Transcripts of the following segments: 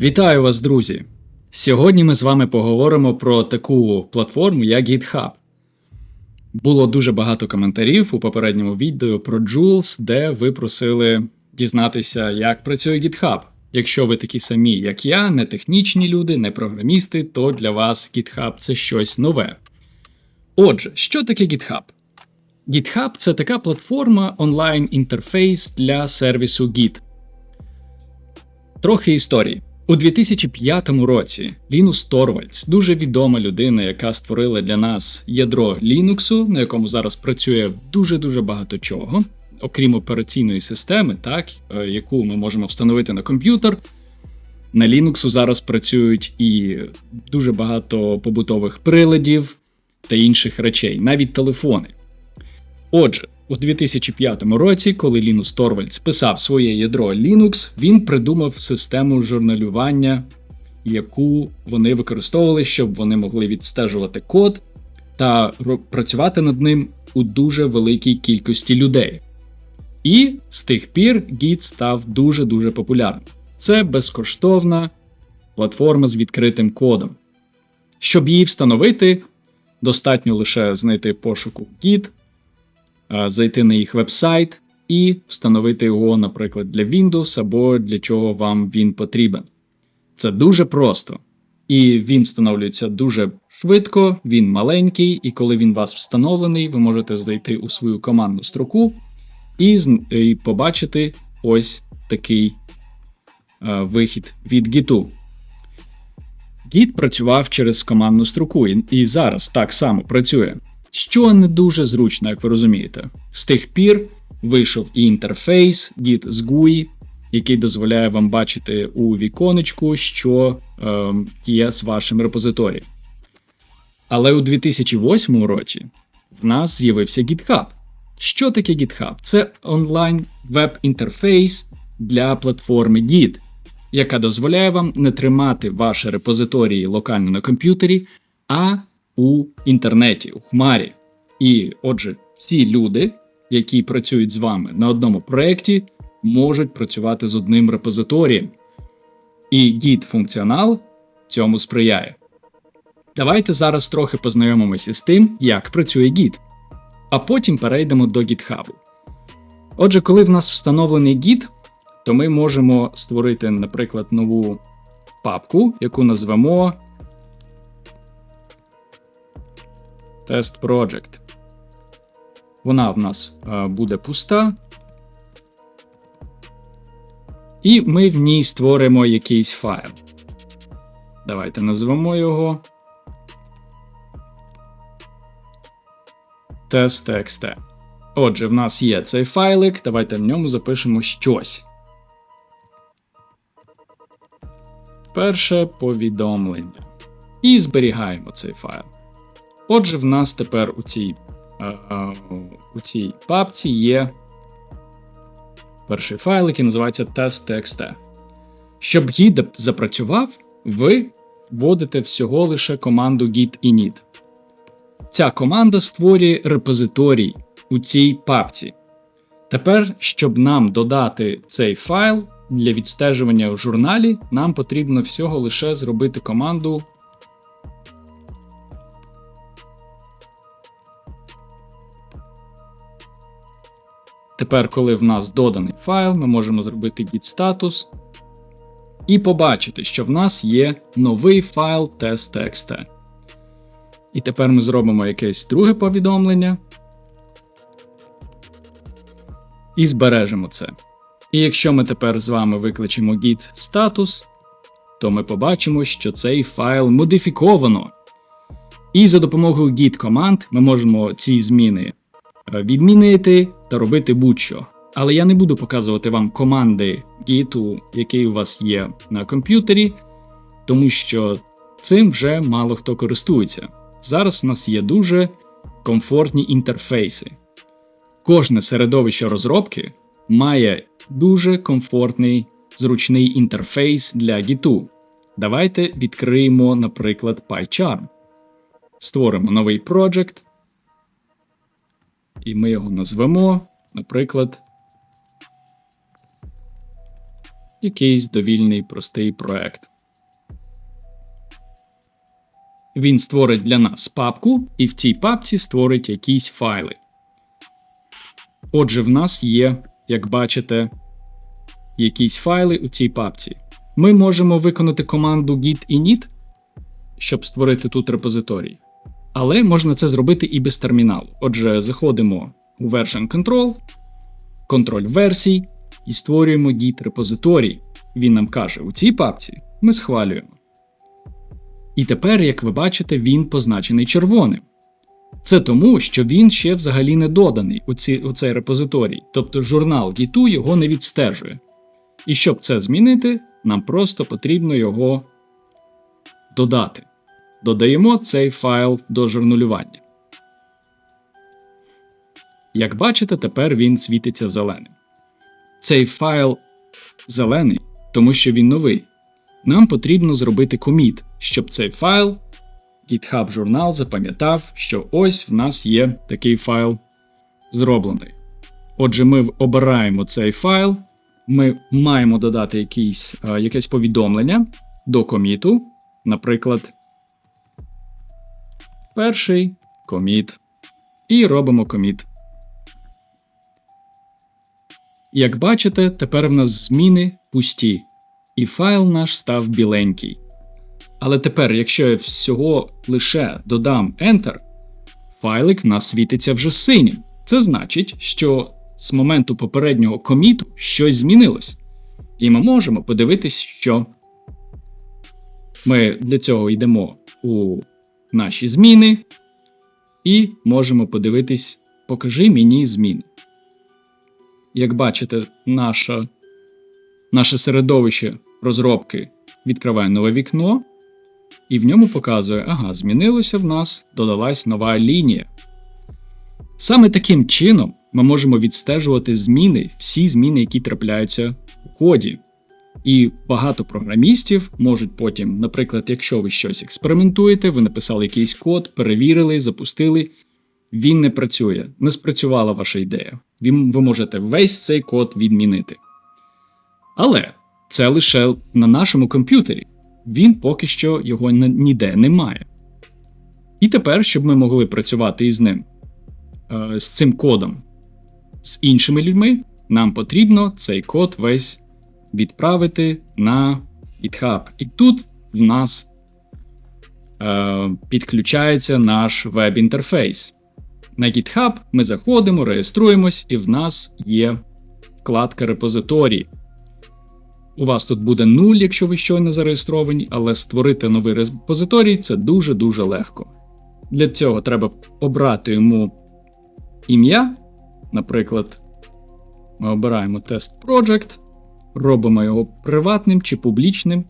Вітаю вас, друзі! Сьогодні ми з вами поговоримо про таку платформу, як GitHub. Було дуже багато коментарів у попередньому відео про Jules, де ви просили дізнатися, як працює GitHub. Якщо ви такі самі, як я, не технічні люди, не програмісти, то для вас GitHub це щось нове. Отже, що таке GitHub? GitHub це така платформа онлайн-інтерфейс для сервісу Git. Трохи історії. У 2005 році Лінус Торвальдс, дуже відома людина, яка створила для нас ядро Linux, на якому зараз працює дуже-дуже багато чого, окрім операційної системи, так, е, яку ми можемо встановити на комп'ютер. На Linux зараз працюють і дуже багато побутових приладів та інших речей, навіть телефони. Отже, у 2005 році, коли Лінус Торвальдс писав своє ядро Linux, він придумав систему журналювання, яку вони використовували, щоб вони могли відстежувати код та працювати над ним у дуже великій кількості людей. І з тих пір Git став дуже-дуже популярним. Це безкоштовна платформа з відкритим кодом. Щоб її встановити, достатньо лише знайти пошуку Git, зайти на їх вебсайт і встановити його, наприклад, для Windows або для чого вам він потрібен. Це дуже просто. І він встановлюється дуже швидко, він маленький, і коли він у вас встановлений, ви можете зайти у свою командну строку і і побачити ось такий е, вихід від Git. Git працював через командну строку, і, і зараз так само працює що не дуже зручно, як ви розумієте. З тих пір вийшов і інтерфейс Git з GUI, який дозволяє вам бачити у віконечку, що е, є з вашим репозиторієм. Але у 2008 році в нас з'явився GitHub. Що таке GitHub? Це онлайн веб-інтерфейс для платформи Git, яка дозволяє вам не тримати ваші репозиторії локально на комп'ютері, а у інтернеті, у хмарі. І отже, всі люди, які працюють з вами на одному проєкті, можуть працювати з одним репозиторієм. І Git функціонал цьому сприяє. Давайте зараз трохи познайомимося з тим, як працює Git. А потім перейдемо до GitHub. Отже, коли в нас встановлений Git, то ми можемо створити, наприклад, нову папку, яку назвемо Test Project. Вона в нас е, буде пуста. І ми в ній створимо якийсь файл. Давайте назвемо його test.txt. Отже, в нас є цей файлик. Давайте в ньому запишемо щось. Перше повідомлення. І зберігаємо цей файл. Отже, в нас тепер у цій е, у цій папці є перший файл, який називається test.txt. Щоб git запрацював, ви вводите всього лише команду git init. Ця команда створює репозиторій у цій папці. Тепер, щоб нам додати цей файл для відстежування в журналі, нам потрібно всього лише зробити команду Тепер, коли в нас доданий файл, ми можемо зробити git status і побачити, що в нас є новий файл test.txt. І тепер ми зробимо якесь друге повідомлення і збережемо це. І якщо ми тепер з вами викличемо git status, то ми побачимо, що цей файл модифіковано. І за допомогою git команд ми можемо ці зміни Е, відмінити та робити будь-що. Але я не буду показувати вам команди Git, які у вас є на комп'ютері, тому що цим вже мало хто користується. Зараз в нас є дуже комфортні інтерфейси. Кожне середовище розробки має дуже комфортний зручний інтерфейс для Git. Давайте відкриємо, наприклад, PyCharm. Створимо новий проект і ми його назвемо, наприклад, якийсь довільний простий проект. Він створить для нас папку, і в цій папці створить якісь файли. Отже, в нас є, як бачите, якісь файли у цій папці. Ми можемо виконати команду git init, щоб створити тут репозиторій. Але можна це зробити і без терміналу. Отже, заходимо у Version Control, контроль версій і створюємо git репозиторій. Він нам каже, у цій папці ми схвалюємо. І тепер, як ви бачите, він позначений червоним. Це тому, що він ще взагалі не доданий у, ці, у цей репозиторій, тобто журнал Git його не відстежує. І щоб це змінити, нам просто потрібно його додати. Додаємо цей файл до журналювання. Як бачите, тепер він світиться зеленим. Цей файл зелений, тому що він новий. Нам потрібно зробити коміт, щоб цей файл GitHub журнал запам'ятав, що ось в нас є такий файл зроблений. Отже, ми обираємо цей файл, ми маємо додати якийсь, е, якесь повідомлення до коміту, наприклад, перший коміт, і робимо коміт. Як бачите, тепер в нас зміни пусті, і файл наш став біленький. Але тепер, якщо я всього лише додам Enter, файлик в нас світиться вже синім. Це значить, що з моменту попереднього коміту щось змінилось. І ми можемо подивитись, що ми для цього йдемо у наші зміни і можемо подивитись, покажи мені зміни. Як бачите, наша, наше середовище розробки відкриває нове вікно, і в ньому показує, ага, змінилося в нас, додалась нова лінія. Саме таким чином ми можемо відстежувати зміни, всі зміни, які трапляються у коді. І багато програмістів можуть потім, наприклад, якщо ви щось експериментуєте, ви написали якийсь код, перевірили, запустили, він не працює, не спрацювала ваша ідея. Ви можете весь цей код відмінити. Але це лише на нашому комп'ютері він поки що його ніде не має. І тепер, щоб ми могли працювати із ним, е, з цим кодом, з іншими людьми, нам потрібно цей код весь відправити на GitHub. І тут в нас е, підключається наш веб-інтерфейс. На GitHub ми заходимо, реєструємось, і в нас є вкладка репозиторії. У вас тут буде 0, якщо ви щойно зареєстровані, але створити новий репозиторій це дуже-дуже легко. Для цього треба обрати йому ім'я. Наприклад, ми обираємо тест Project, робимо його приватним чи публічним.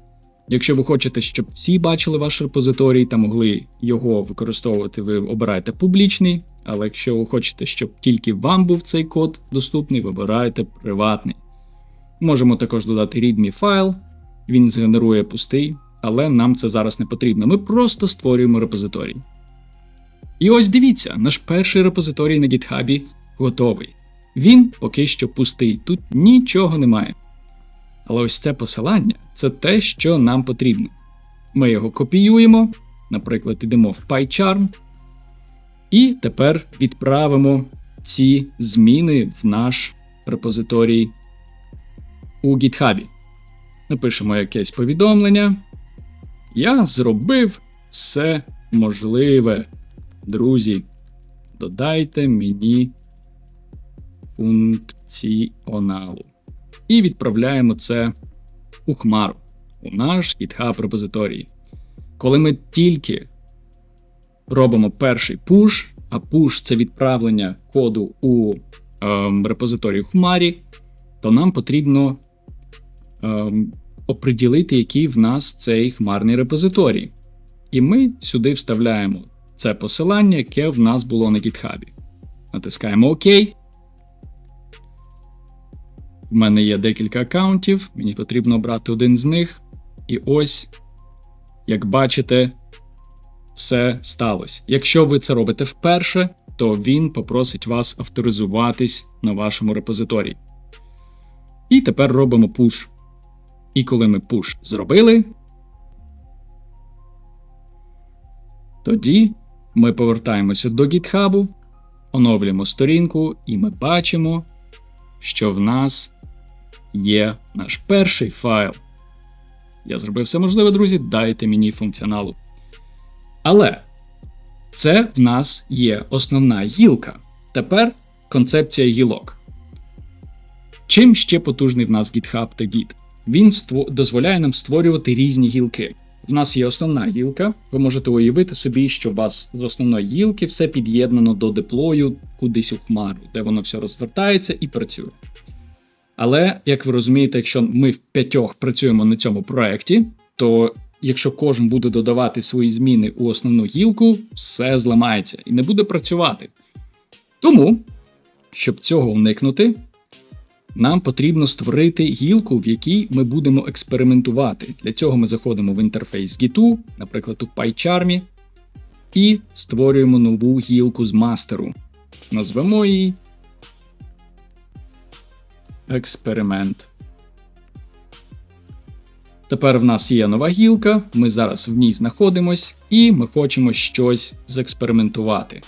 Якщо ви хочете, щоб всі бачили ваш репозиторій та могли його використовувати, ви обираєте публічний, але якщо ви хочете, щоб тільки вам був цей код доступний, вибираєте приватний. Можемо також додати readme файл, він згенерує пустий, але нам це зараз не потрібно. Ми просто створюємо репозиторій. І ось дивіться, наш перший репозиторій на GitHub готовий. Він поки що пустий, тут нічого немає. Але ось це посилання це те, що нам потрібно. Ми його копіюємо, наприклад, йдемо в PyCharm, і тепер відправимо ці зміни в наш репозиторій у GitHub. Напишемо якесь повідомлення. Я зробив все можливе. Друзі, додайте мені функціоналу. І відправляємо це у Хмару, у наш GitHub репозиторій. Коли ми тільки робимо перший пуш, а пуш це відправлення коду у ем, репозиторій в Хмарі, то нам потрібно ем, оприділити, який в нас цей хмарний репозиторій. І ми сюди вставляємо це посилання, яке в нас було на GitHub. Натискаємо ОК. В мене є декілька аккаунтів, мені потрібно обрати один з них. І ось, як бачите, все сталося. Якщо ви це робите вперше, то він попросить вас авторизуватись на вашому репозиторії. І тепер робимо пуш. І коли ми пуш зробили, Тоді ми повертаємося до GitHub, оновлюємо сторінку, і ми бачимо, що в нас є наш перший файл. Я зробив все можливе, друзі, дайте мені функціоналу. Але це в нас є основна гілка. Тепер концепція гілок. Чим ще потужний в нас GitHub та Git? Він дозволяє нам створювати різні гілки. В нас є основна гілка. Ви можете уявити собі, що у вас з основної гілки все під'єднано до деплою кудись у хмару, де воно все розвертається і працює. Але, як ви розумієте, якщо ми в п'ятьох працюємо на цьому проєкті, то якщо кожен буде додавати свої зміни у основну гілку, все зламається і не буде працювати. Тому, щоб цього уникнути, нам потрібно створити гілку, в якій ми будемо експериментувати. Для цього ми заходимо в інтерфейс Git, наприклад, у PyCharm, і створюємо нову гілку з мастеру. Назвемо її експеримент. Тепер в нас є нова гілка, ми зараз в ній знаходимось, і ми хочемо щось зекспериментувати.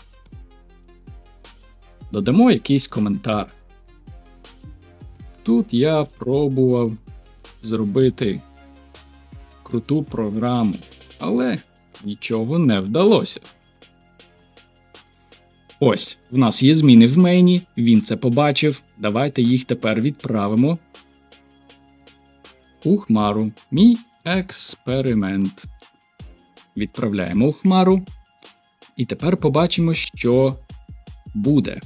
Додамо якийсь коментар. Тут я пробував зробити круту програму, але нічого не вдалося. Ось, в нас є зміни в мейні, він це побачив. Давайте їх тепер відправимо у хмару. Мій експеримент. Відправляємо у хмару. І тепер побачимо, що буде.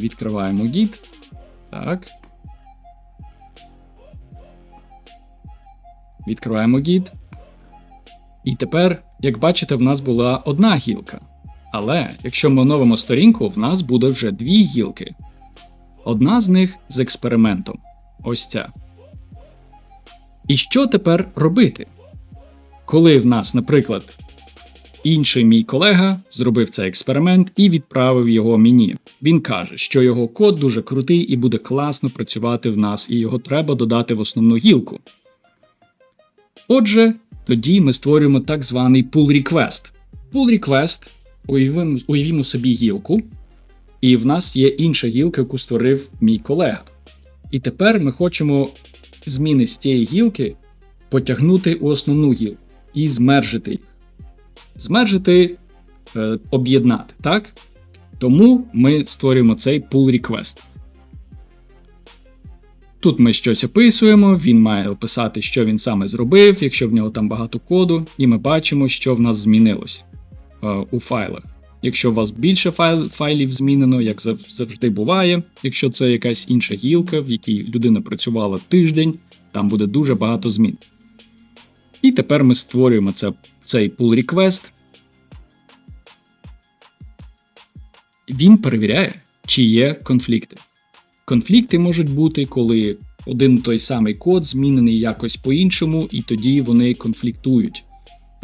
Відкриваємо Git. Так. Відкриваємо Git. І тепер, як бачите, в нас була одна гілка. Але якщо ми оновимо сторінку, в нас буде вже дві гілки. Одна з них з експериментом. Ось ця. І що тепер робити? Коли в нас, наприклад, інший мій колега зробив цей експеримент і відправив його мені. Він каже, що його код дуже крутий і буде класно працювати в нас, і його треба додати в основну гілку. Отже, тоді ми створюємо так званий pull request. Pull request уявимо, уявімо собі гілку, і в нас є інша гілка, яку створив мій колега. І тепер ми хочемо зміни з цієї гілки потягнути у основну гілку і змержити їх. Змержити, е, об'єднати, так? Тому ми створюємо цей pull request. Тут ми щось описуємо, він має описати, що він саме зробив, якщо в нього там багато коду, і ми бачимо, що в нас змінилось у файлах. Якщо у вас більше файл, файлів змінено, як завжди буває, якщо це якась інша гілка, в якій людина працювала тиждень, там буде дуже багато змін. І тепер ми створюємо це, цей pull request. Він перевіряє, чи є конфлікти. Конфлікти можуть бути, коли один той самий код змінений якось по-іншому, і тоді вони конфліктують.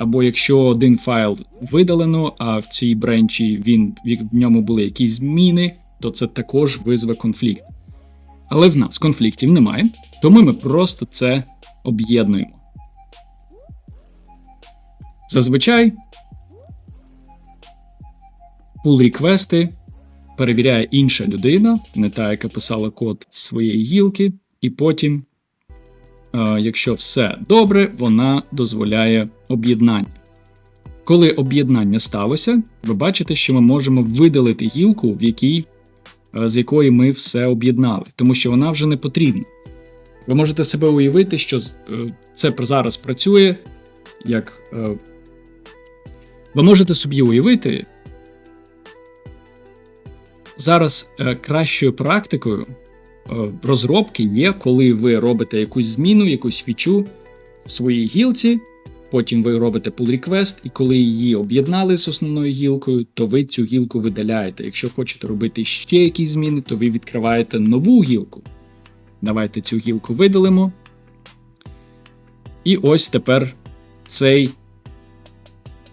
Або якщо один файл видалено, а в цій бренчі він, в ньому були якісь зміни, то це також визве конфлікт. Але в нас конфліктів немає, тому ми просто це об'єднуємо. Зазвичай пул реквести перевіряє інша людина, не та, яка писала код з своєї гілки, і потім, якщо все добре, вона дозволяє об'єднання. Коли об'єднання сталося, ви бачите, що ми можемо видалити гілку, в якій, е, з якої ми все об'єднали, тому що вона вже не потрібна. Ви можете себе уявити, що е, це зараз працює як. е, Ви можете собі уявити, зараз е, кращою практикою е, розробки є, коли ви робите якусь зміну, якусь фічу в своїй гілці, потім ви робите pull request, і коли її об'єднали з основною гілкою, то ви цю гілку видаляєте. Якщо хочете робити ще якісь зміни, то ви відкриваєте нову гілку. Давайте цю гілку видалимо. І ось тепер цей,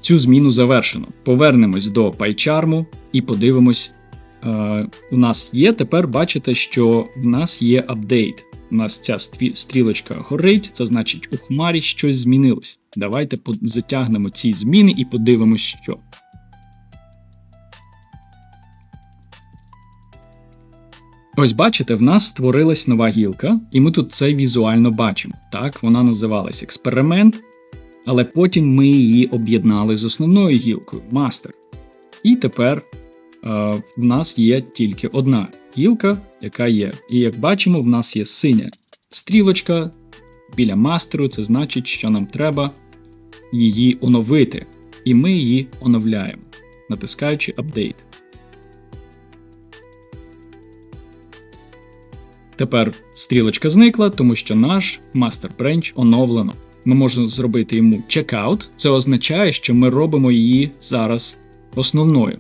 цю зміну завершено. Повернемось до PyCharm і подивимось. Е, у нас є. Тепер бачите, що в нас є апдейт. у нас ця стрілочка горить, це значить у хмарі щось змінилось. Давайте затягнемо ці зміни і подивимось, що. Ось бачите, в нас створилась нова гілка, і ми тут це візуально бачимо. Так, вона називалась експеримент, але потім ми її об'єднали з основною гілкою мастер. І тепер в нас є тільки одна гілка, яка є. І як бачимо, в нас є синя стрілочка біля мастеру. Це значить, що нам треба її оновити. І ми її оновляємо, натискаючи Update. Тепер стрілочка зникла, тому що наш Master Branch оновлено. Ми можемо зробити йому checkout. Це означає, що ми робимо її зараз основною.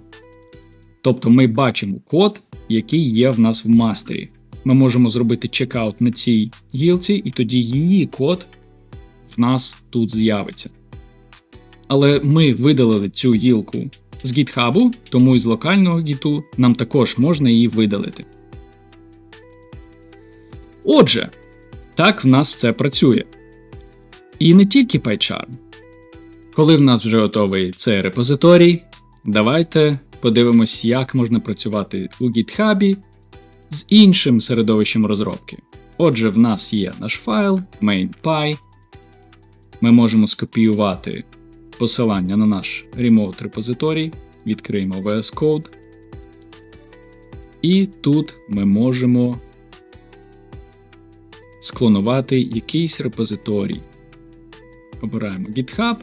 Тобто ми бачимо код, який є в нас в мастері. Ми можемо зробити чекаут на цій гілці, і тоді її код в нас тут з'явиться. Але ми видалили цю гілку з GitHub, тому із локального гіту нам також можна її видалити. Отже, так в нас це працює. І не тільки PyCharm. Коли в нас вже готовий цей репозиторій, давайте подивимось, як можна працювати у GitHub з іншим середовищем розробки. Отже, в нас є наш файл main.py. Ми можемо скопіювати посилання на наш remote репозиторій, відкриємо VS Code. І тут ми можемо склонувати якийсь репозиторій. Обираємо GitHub.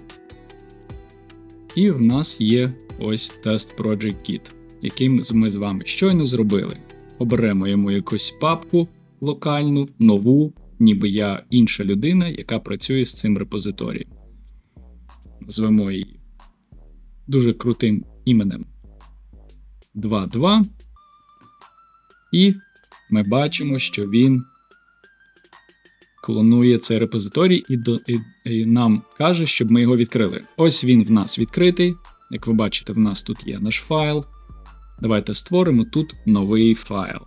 І в нас є ось Test Project Git, який ми з вами щойно зробили. Оберемо йому якусь папку локальну, нову, ніби я інша людина, яка працює з цим репозиторієм. Назвемо її дуже крутим іменем 2.2. І ми бачимо, що він клонує цей репозиторій і, до, і, і нам каже, щоб ми його відкрили. Ось він в нас відкритий. Як ви бачите, в нас тут є наш файл. Давайте створимо тут новий файл.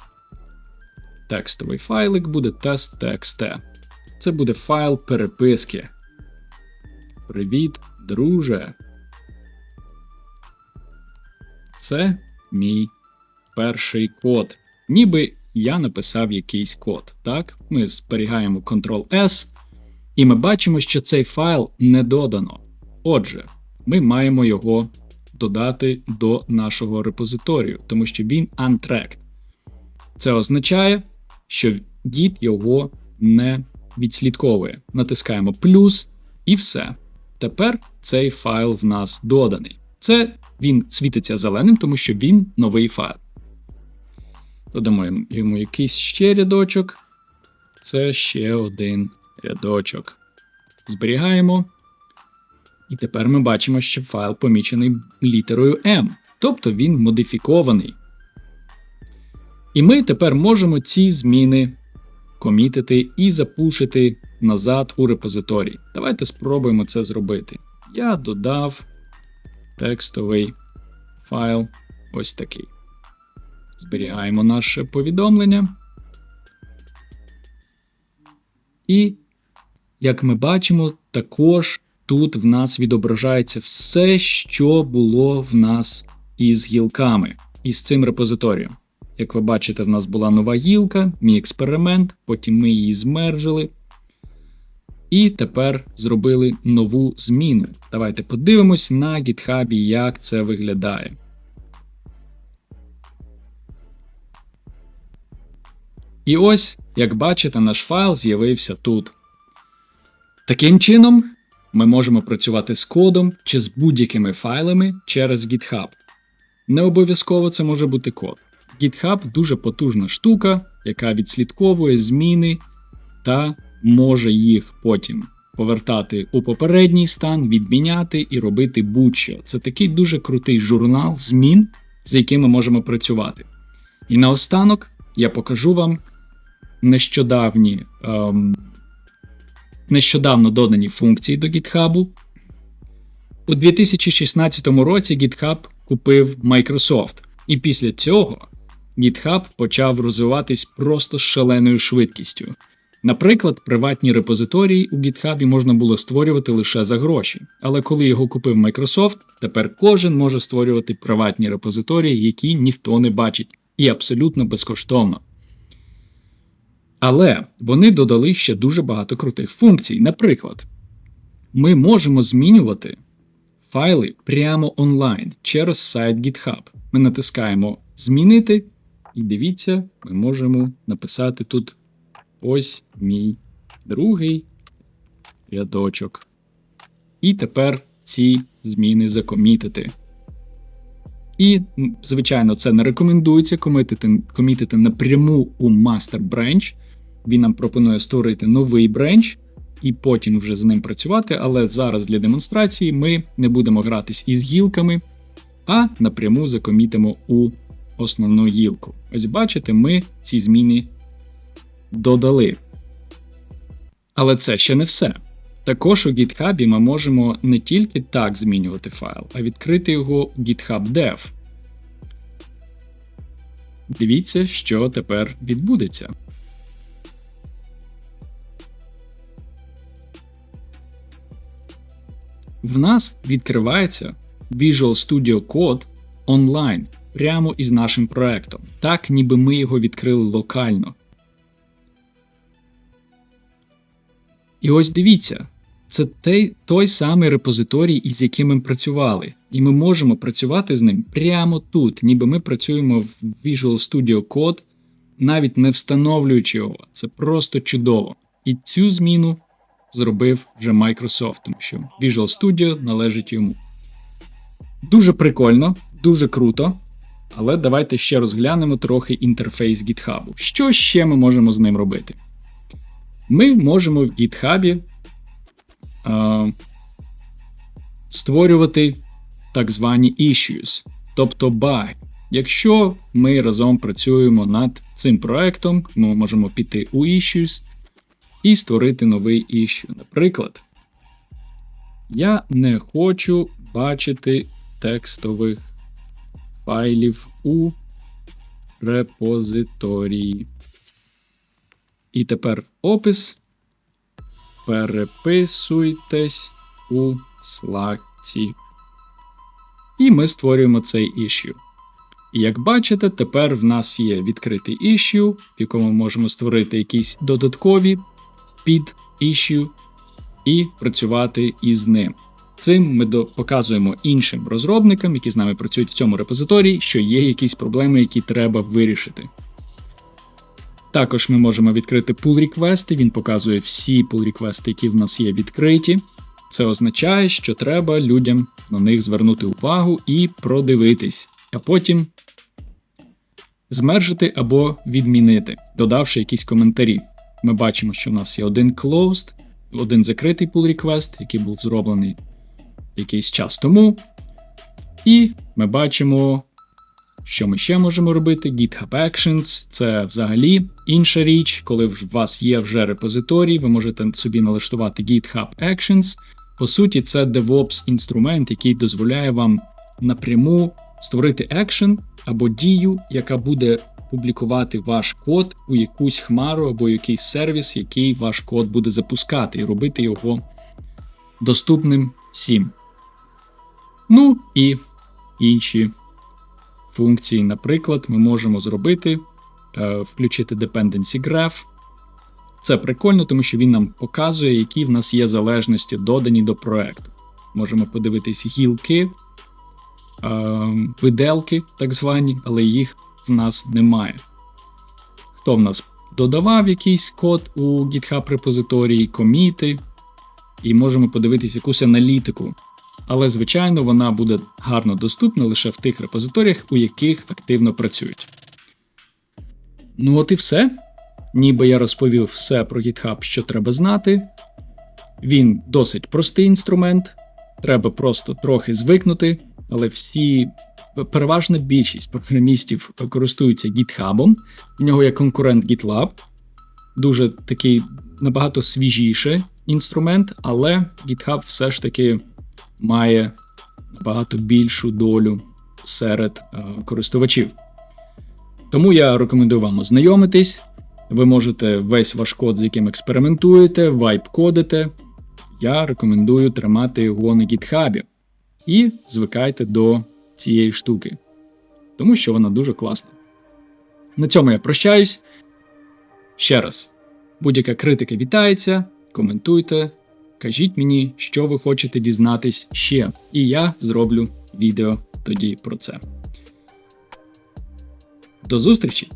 Текстовий файлик буде test.txt. Це буде файл переписки. Привіт, друже. Це мій перший код. Ніби я написав якийсь код. Так, ми зберігаємо Ctrl-S, і ми бачимо, що цей файл не додано. Отже, ми маємо його додати до нашого репозиторію, тому що він untracked. Це означає, що Git його не відслідковує. Натискаємо плюс і все. Тепер цей файл в нас доданий. Це він світиться зеленим, тому що він новий файл. Додамо йому якийсь ще рядочок. Це ще один рядочок. Зберігаємо. І тепер ми бачимо, що файл помічений літерою M, тобто він модифікований. І ми тепер можемо ці зміни комітити і запушити назад у репозиторій. Давайте спробуємо це зробити. Я додав текстовий файл ось такий. Зберігаємо наше повідомлення. І, як ми бачимо, також тут в нас відображається все, що було в нас із гілками, із цим репозиторієм. Як ви бачите, в нас була нова гілка, мій експеримент, потім ми її змержили. І тепер зробили нову зміну. Давайте подивимось на GitHub, як це виглядає. І ось, як бачите, наш файл з'явився тут. Таким чином, ми можемо працювати з кодом чи з будь-якими файлами через GitHub. Не обов'язково це може бути код. GitHub дуже потужна штука, яка відслідковує зміни та може їх потім повертати у попередній стан, відміняти і робити будь-що. Це такий дуже крутий журнал змін, з яким ми можемо працювати. І наостанок я покажу вам нещодавні, ем, нещодавно додані функції до GitHub. У 2016 році GitHub купив Microsoft, і після цього GitHub почав розвиватись просто з шаленою швидкістю. Наприклад, приватні репозиторії у GitHub можна було створювати лише за гроші, але коли його купив Microsoft, тепер кожен може створювати приватні репозиторії, які ніхто не бачить, і абсолютно безкоштовно. Але вони додали ще дуже багато крутих функцій. Наприклад, ми можемо змінювати файли прямо онлайн через сайт GitHub. Ми натискаємо Змінити, і дивіться, ми можемо написати тут ось мій другий рядочок. І тепер ці зміни закомітити. І, звичайно, це не рекомендується комітити, комітити напряму у Master Branch. Він нам пропонує створити новий бренч і потім вже з ним працювати. Але зараз для демонстрації ми не будемо гратись із гілками, а напряму закомітимо у основну гілку. Ось бачите, ми ці зміни додали. Але це ще не все. Також у GitHub ми можемо не тільки так змінювати файл, а відкрити його у GitHub Dev. Дивіться, що тепер відбудеться. В нас відкривається Visual Studio Code онлайн прямо із нашим проектом, так ніби ми його відкрили локально. І ось дивіться, це той, той самий репозиторій, із яким ми працювали, і ми можемо працювати з ним прямо тут, ніби ми працюємо в Visual Studio Code, навіть не встановлюючи його. Це просто чудово. І цю зміну зробив вже Microsoft, тому що Visual Studio належить йому. Дуже прикольно, дуже круто. Але давайте ще розглянемо трохи інтерфейс GitHub. Що ще ми можемо з ним робити? Ми можемо в GitHub е, створювати так звані issues, тобто баги. Якщо ми разом працюємо над цим проектом, ми можемо піти у Issues і створити новий issue. Наприклад, я не хочу бачити текстових файлів у репозиторії. І тепер опис. Переписуйтесь у Slack. І ми створюємо цей issue. І як бачите, тепер в нас є відкритий issue, в якому ми можемо створити якісь додаткові під issue і працювати із ним. Цим ми показуємо іншим розробникам, які з нами працюють в цьому репозиторії, що є якісь проблеми, які треба вирішити. Також ми можемо відкрити pull реквести він показує всі pull реквести які в нас є відкриті. Це означає, що треба людям на них звернути увагу і продивитись, а потім змержити або відмінити, додавши якісь коментарі. Ми бачимо, що в нас є один closed, один закритий pull request, який був зроблений якийсь час тому. І ми бачимо, що ми ще можемо робити. GitHub Actions це взагалі інша річ, коли у вас є вже репозиторій, ви можете собі налаштувати GitHub Actions. По суті, це DevOps інструмент, який дозволяє вам напряму створити екшен або дію, яка буде публікувати ваш код у якусь хмару або якийсь сервіс, який ваш код буде запускати, і робити його доступним всім. Ну і інші функції. Наприклад, ми можемо зробити, е, включити Dependency Graph. Це прикольно, тому що він нам показує, які в нас є залежності додані до проекту. Можемо подивитись гілки, е, виделки, так звані, але їх в нас немає. Хто в нас додавав якийсь код у GitHub репозиторії, коміти, і можемо подивитись якусь аналітику але, звичайно, вона буде гарно доступна лише в тих репозиторіях, у яких активно працюють. Ну от і все. Ніби я розповів все про GitHub, що треба знати. Він досить простий інструмент, треба просто трохи звикнути, але всі, переважна більшість програмістів користуються GitHub. В нього є конкурент GitLab, дуже такий набагато свіжіший інструмент, але GitHub все ж таки має набагато більшу долю серед е, користувачів. Тому я рекомендую вам ознайомитись. Ви можете весь ваш код, з яким експериментуєте, вайп кодите. Я рекомендую тримати його на гітхабі і звикайте до цієї штуки, тому що вона дуже класна. На цьому я прощаюсь. Ще раз, будь-яка критика вітається, коментуйте, кажіть мені, що ви хочете дізнатись ще, і я зроблю відео тоді про це. До зустрічі!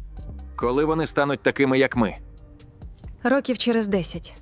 Коли вони стануть такими, як ми? Років через 10.